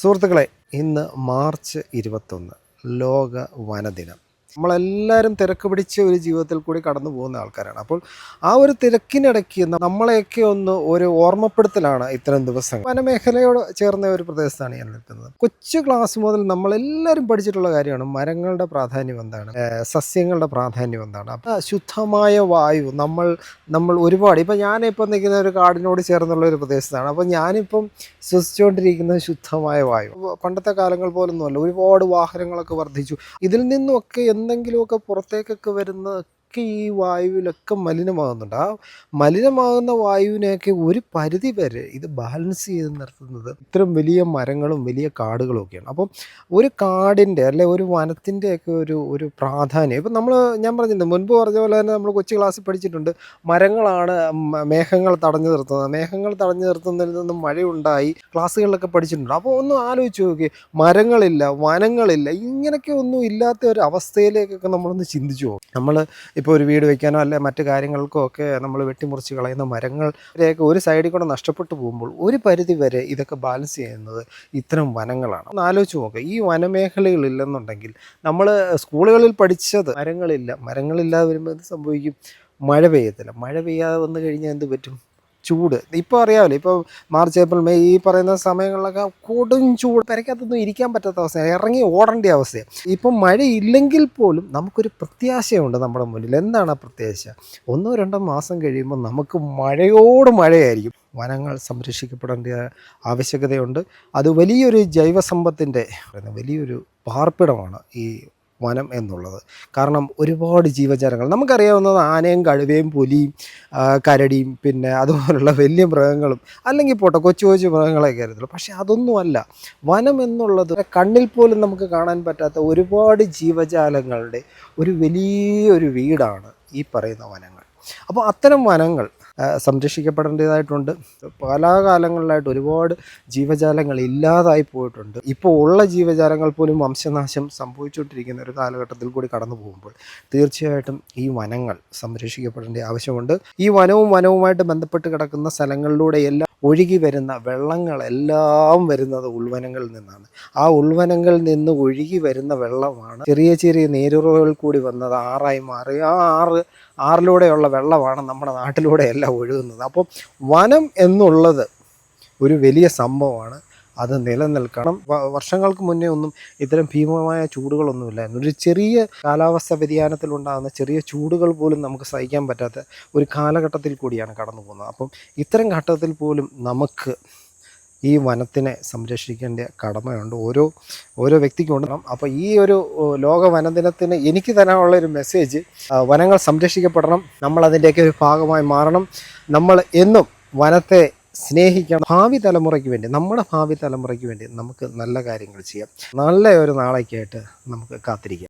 സുഹൃത്തുക്കളെ ഇന്ന് മാർച്ച് ഇരുപത്തൊന്ന് ലോക വനദിനം നമ്മളെല്ലാവരും തിരക്ക് പിടിച്ച ഒരു ജീവിതത്തിൽ കൂടി കടന്നു പോകുന്ന ആൾക്കാരാണ്. അപ്പോൾ ആ ഒരു തിരക്കിനിടയ്ക്ക് നമ്മളെയൊക്കെ ഒന്ന് ഒരു ഓർമ്മപ്പെടുത്തലാണ് ഇത്തരം ദിവസങ്ങൾ. വനമേഖലയോട് ചേർന്ന ഒരു പ്രദേശത്താണ് ഞാൻ നിൽക്കുന്നത്. കൊച്ചു ക്ലാസ് മുതൽ നമ്മളെല്ലാവരും പഠിച്ചിട്ടുള്ള കാര്യമാണ് മരങ്ങളുടെ പ്രാധാന്യം എന്താണ്? സസ്യങ്ങളുടെ പ്രാധാന്യം എന്താണ്? അപ്പം ശുദ്ധമായ വായു നമ്മൾ നമ്മൾ ഒരുപാട് ഇപ്പം ഞാനിപ്പോൾ നിൽക്കുന്ന ഒരു കാടിനോട് ചേർന്നുള്ള ഒരു പ്രദേശത്താണ്. അപ്പോൾ ഞാനിപ്പം ശ്വസിച്ചുകൊണ്ടിരിക്കുന്നത് ശുദ്ധമായ വായു. പണ്ടത്തെ കാലങ്ങൾ പോലൊന്നുമല്ല. ഒരുപാട് വാഹനങ്ങളൊക്കെ വർദ്ധിച്ചു. ഇതിൽ നിന്നൊക്കെ എന്തെങ്കിലുമൊക്കെ പുറത്തേക്കൊക്കെ വരുന്നതൊക്കെ ഈ വായുവിലൊക്കെ മലിനമാകുന്നുണ്ട്. ആ മലിനമാകുന്ന വായുവിനെയൊക്കെ ഒരു പരിധി വരെ ഇത് ബാലൻസ് ചെയ്ത് നിർത്തുന്നത് ഇത്രയും വലിയ മരങ്ങളും വലിയ കാടുകളും ഒക്കെയാണ്. അപ്പം ഒരു കാടിന്റെ അല്ലെ ഒരു വനത്തിന്റെയൊക്കെ ഒരു ഒരു പ്രാധാന്യം. ഇപ്പം നമ്മൾ ഞാൻ പറഞ്ഞിട്ടുണ്ട് മുൻപ് പറഞ്ഞ പോലെ തന്നെ നമ്മൾ കൊച്ചു ക്ലാസ്സിൽ പഠിച്ചിട്ടുണ്ട് മരങ്ങളാണ് മേഘങ്ങൾ തടഞ്ഞു നിർത്തുന്നത്. മേഘങ്ങൾ തടഞ്ഞു നിർത്തുന്നതിൽ നിന്നും മഴയുണ്ടായി ക്ലാസ്സുകളിലൊക്കെ പഠിച്ചിട്ടുണ്ട്. അപ്പോൾ ഒന്ന് ആലോചിച്ച് നോക്കി മരങ്ങളില്ല വനങ്ങളില്ല ഇങ്ങനെയൊക്കെ ഒന്നും ഇല്ലാത്ത ഒരു അവസ്ഥയിലേക്കൊക്കെ നമ്മളൊന്ന് ചിന്തിച്ചു പോകും നമ്മൾ ഇപ്പോൾ ഒരു വീട് വെക്കാനോ അല്ലെ മറ്റു കാര്യങ്ങൾക്കോ ഒക്കെ നമ്മൾ വെട്ടിമുറിച്ച് കളയുന്ന മരങ്ങളുടെയൊക്കെ ഒരു സൈഡിൽ കൂടെ നഷ്ടപ്പെട്ടു പോകുമ്പോൾ ഒരു പരിധി വരെ ഇതൊക്കെ ബാലൻസ് ചെയ്യുന്നത് ഇത്തരം വനങ്ങളാണ്. ഒന്ന് ആലോചിച്ച് നോക്കുക ഈ വനമേഖലകളില്ലെന്നുണ്ടെങ്കിൽ നമ്മൾ സ്കൂളുകളിൽ പഠിച്ചത് മരങ്ങളില്ല. മരങ്ങളില്ലാതെ വരുമ്പോൾ എന്ത് സംഭവിക്കും? മഴ പെയ്യത്തില്ല. മഴ പെയ്യാതെ വന്നു കഴിഞ്ഞാൽ എന്ത് പറ്റും? ചൂട്. ഇപ്പോൾ അറിയാമല്ലോ ഇപ്പോൾ മാർച്ച് ഏപ്രിൽ മെയ് ഈ പറയുന്ന സമയങ്ങളിലൊക്കെ കൊടും ചൂട്. പെരയ്ക്കകത്തൊന്നും ഇരിക്കാൻ പറ്റാത്ത അവസ്ഥയാണ് ഇറങ്ങി ഓടേണ്ട അവസ്ഥയാണ് ഇപ്പം മഴയില്ലെങ്കിൽ പോലും നമുക്കൊരു പ്രത്യാശയുണ്ട് നമ്മുടെ മുന്നിൽ. എന്താണ് ആ പ്രത്യാശ? ഒന്നോ രണ്ടോ മാസം കഴിയുമ്പോൾ നമുക്ക് മഴയോട് മഴയായിരിക്കും. വനങ്ങൾ സംരക്ഷിക്കപ്പെടേണ്ട ആവശ്യകതയുണ്ട്. അത് വലിയൊരു ജൈവസമ്പത്തിന്റെ വലിയൊരു പാർപ്പിടമാണ് ഈ വനം എന്നുള്ളത്. കാരണം ഒരുപാട് ജീവജാലങ്ങൾ നമുക്കറിയാവുന്നത് ആനയും കഴുവയും പുലിയും കരടിയും പിന്നെ അതുപോലുള്ള വലിയ മൃഗങ്ങളും അല്ലെങ്കിൽ പോട്ടെ കൊച്ചു കൊച്ചു മൃഗങ്ങളൊക്കെ അറിയത്തുള്ളൂ പക്ഷേ അതൊന്നുമല്ല. വനം എന്നുള്ളത് കണ്ണിൽ പോലും നമുക്ക് കാണാൻ പറ്റാത്ത ഒരുപാട് ജീവജാലങ്ങളുടെ ഒരു വലിയൊരു വീടാണ് ഈ പറയുന്ന വനങ്ങൾ. അപ്പോൾ അത്തരം വനങ്ങൾ സംരക്ഷിക്കപ്പെടേണ്ടതായിട്ടുണ്ട്. കാലാകാലങ്ങളിലായിട്ട് ഒരുപാട് ജീവജാലങ്ങൾ ഇല്ലാതായി പോയിട്ടുണ്ട്. ഇപ്പോൾ ഉള്ള ജീവജാലങ്ങൾ പോലും വംശനാശം സംഭവിച്ചുകൊണ്ടിരിക്കുന്ന ഒരു കാലഘട്ടത്തിൽ കൂടി കടന്നു പോകുമ്പോൾ തീർച്ചയായിട്ടും ഈ വനങ്ങൾ സംരക്ഷിക്കപ്പെടേണ്ട ആവശ്യമുണ്ട്. ഈ വനവും വനവുമായിട്ട് ബന്ധപ്പെട്ട് കിടക്കുന്ന സ്ഥലങ്ങളിലൂടെ എല്ലാം ഒഴുകി വരുന്ന വെള്ളങ്ങളെല്ലാം വരുന്നത് ഉൾവനങ്ങളിൽ നിന്നാണ്. ആ ഉൾവനങ്ങളിൽ നിന്ന് ഒഴുകി വരുന്ന വെള്ളമാണ് ചെറിയ ചെറിയ നീരുറവുകൾ കൂടി വന്നത്. ആറായി മാറി. ആ ആറ് ആറിലൂടെയുള്ള വെള്ളമാണ് നമ്മുടെ നാട്ടിലൂടെ എല്ലാം ഒഴുകുന്നത്. അപ്പോൾ വനം എന്നുള്ളത് ഒരു വലിയ സംഭവമാണ്. അത് നിലനിൽക്കണം. വർഷങ്ങൾക്ക് മുന്നേ ഒന്നും ഇത്തരം ഭീമമായ ചൂടുകളൊന്നുമില്ലായിരുന്നു ഒരു ചെറിയ കാലാവസ്ഥ വ്യതിയാനത്തിലുണ്ടാകുന്ന ചെറിയ ചൂടുകൾ പോലും നമുക്ക് സഹിക്കാൻ പറ്റാത്ത ഒരു കാലഘട്ടത്തിൽ കൂടിയാണ് കടന്നു പോകുന്നത് അപ്പം ഇത്തരം ഘട്ടത്തിൽ പോലും നമുക്ക് ഈ വനത്തിനെ സംരക്ഷിക്കേണ്ട കടമയുണ്ട്. ഓരോ ഓരോ വ്യക്തിക്കും ഉണ്ട് അപ്പോൾ ഈ ഒരു ലോക വനദിനത്തിന് എനിക്ക് തരാനുള്ള ഒരു മെസ്സേജ് വനങ്ങൾ സംരക്ഷിക്കപ്പെടണം. നമ്മൾ അതിന്റെയൊക്കെ ഒരു ഭാഗമായി മാറണം. നമ്മൾ എന്നും വനത്തെ സ്നേഹിക്കണം. ഭാവി തലമുറയ്ക്ക് വേണ്ടി നമ്മുടെ ഭാവി തലമുറയ്ക്ക് വേണ്ടി നമുക്ക് നല്ല കാര്യങ്ങൾ ചെയ്യാം. നല്ല ഒരു നാളേക്കായിട്ട് നമുക്ക് കാത്തിരിക്കാം.